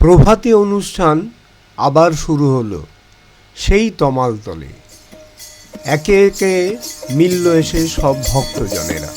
প্রভাতী অনুষ্ঠান আবার শুরু হলো সেই তমালতলে একে একে মিলল এসে সব ভক্তজনেরা।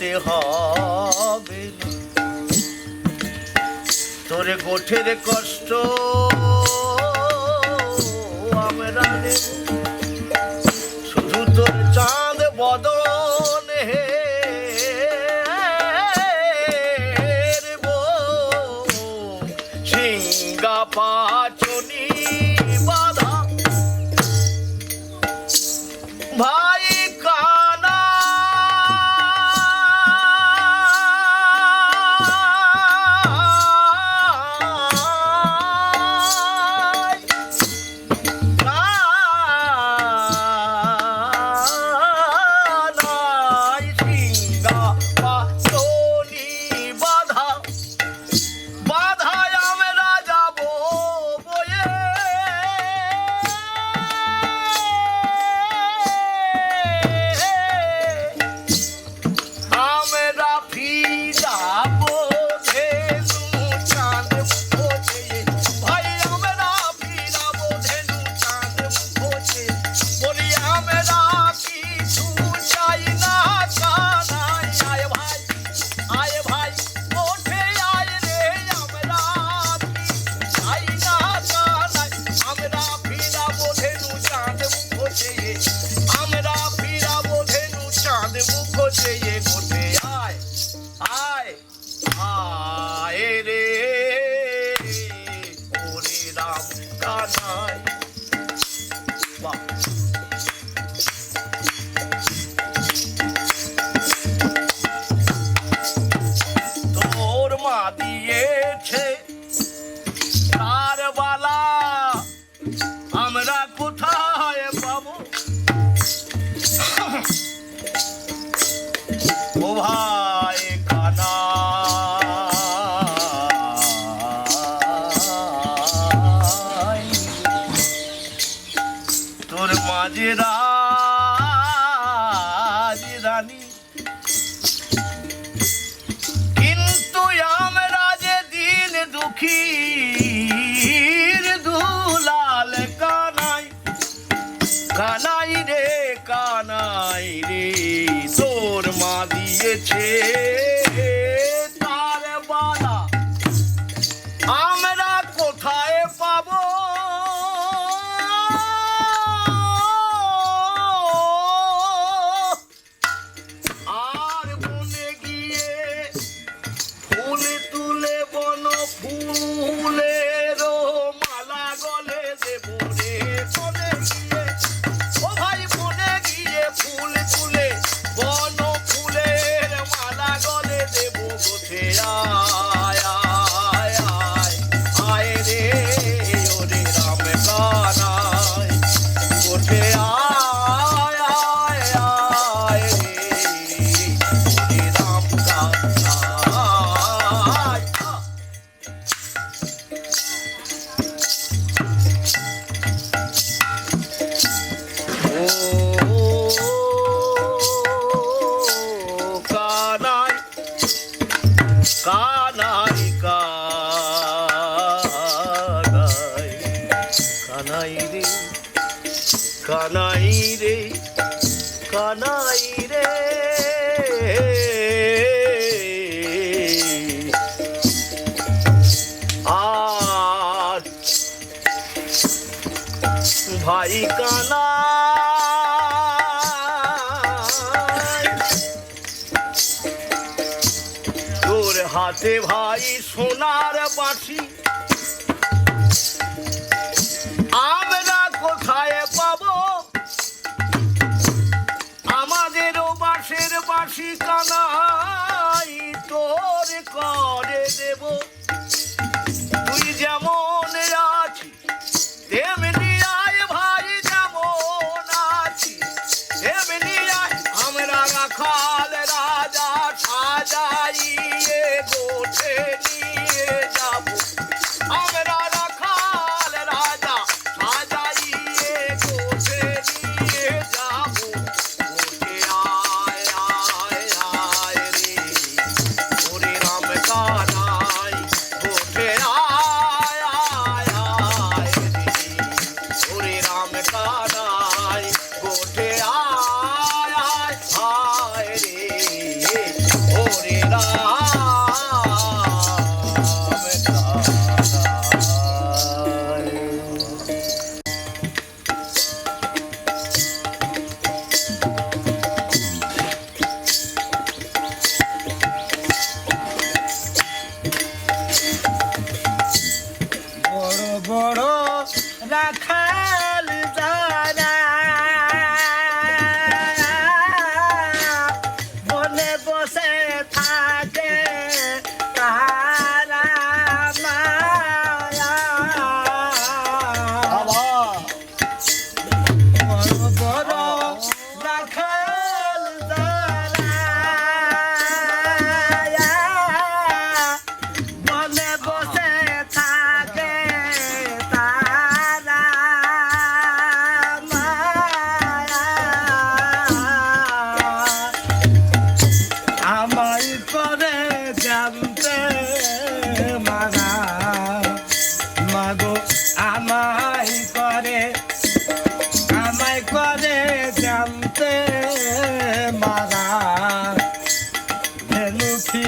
যেতে হবে। তোরে গোঠের কষ্ট ওর মাঝে রা ভাই কানা। তোর হাতে ভাই সোনার বাসি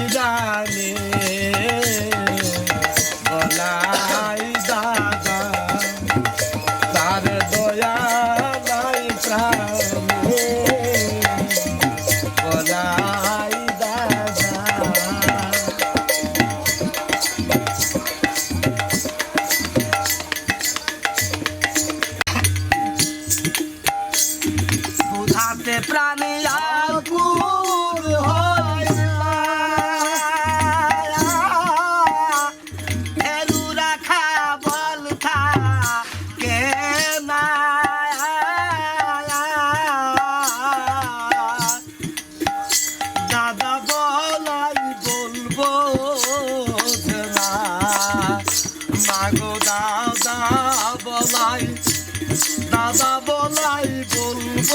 darling. দাদা বলাই দাদা বলাই বলব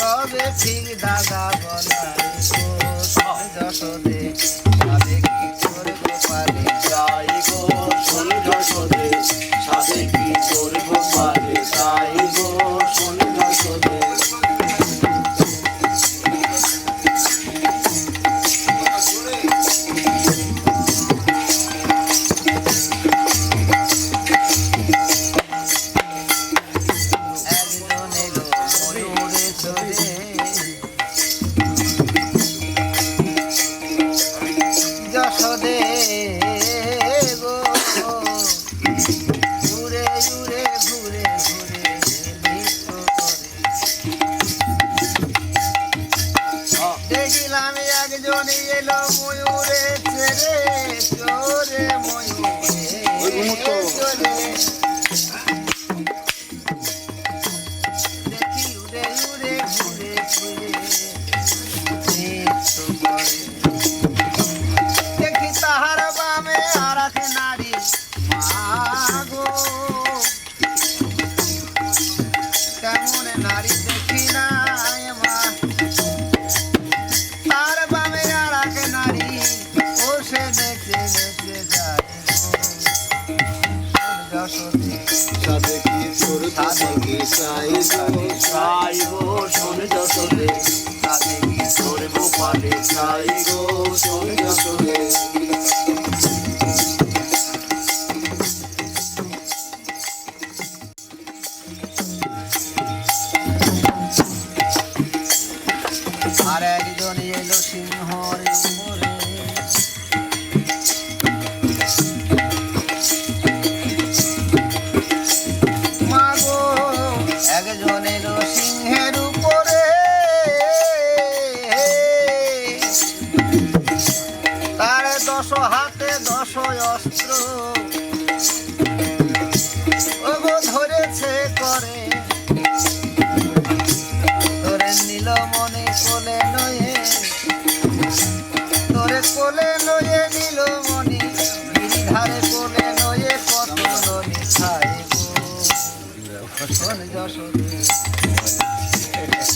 তবে ঠিক দাদা বলাই যশোদে আমি একজন এলো ময়ূরে ছেড়ে চোরে ময়ূরে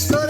তোর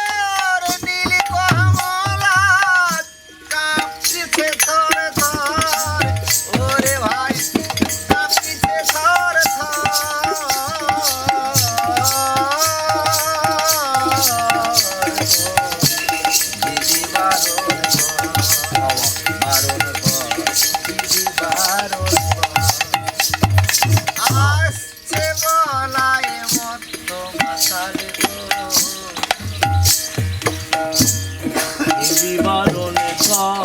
song.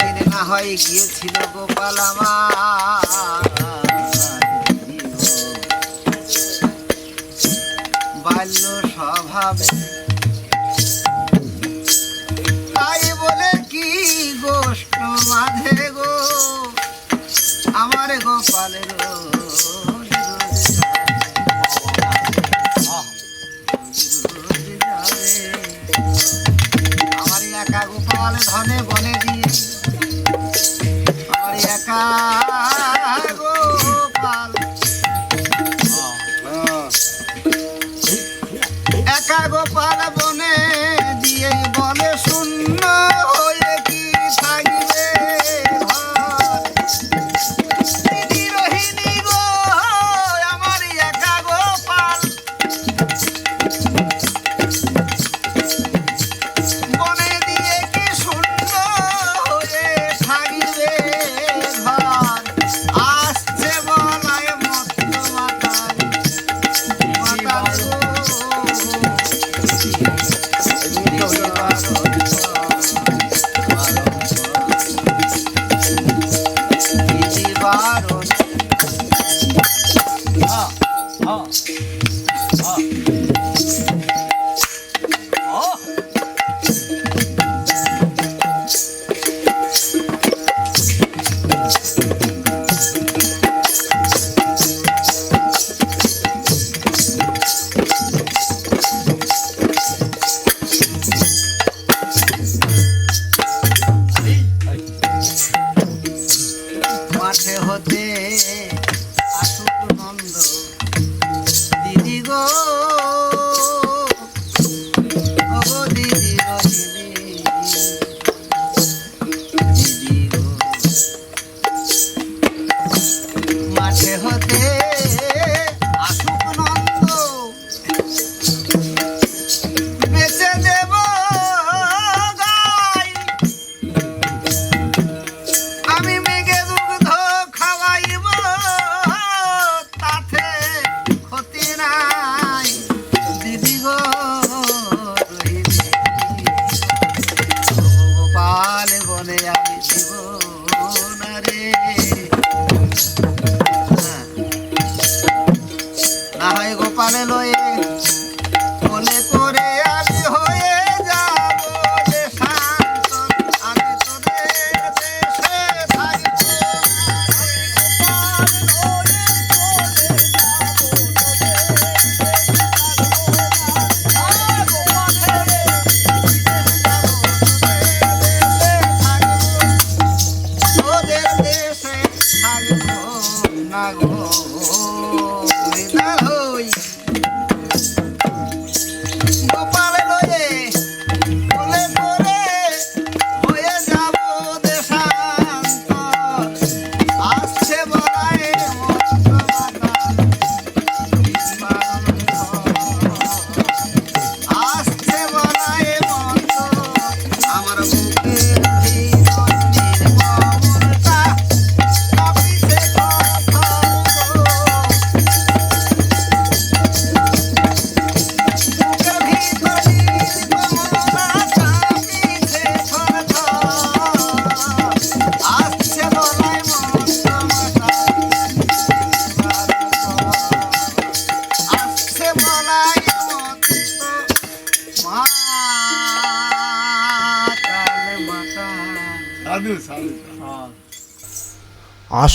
সেদিন না হয় গিয়েছিল গোপাল বাল্য স্বভাবে। তাই বলে কি গোষ্ঠ মাঝে গো? আমার গোপালের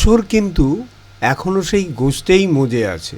ঈশ্বর কিন্তু এখনও সেই গোষ্ঠেই মজে আছে।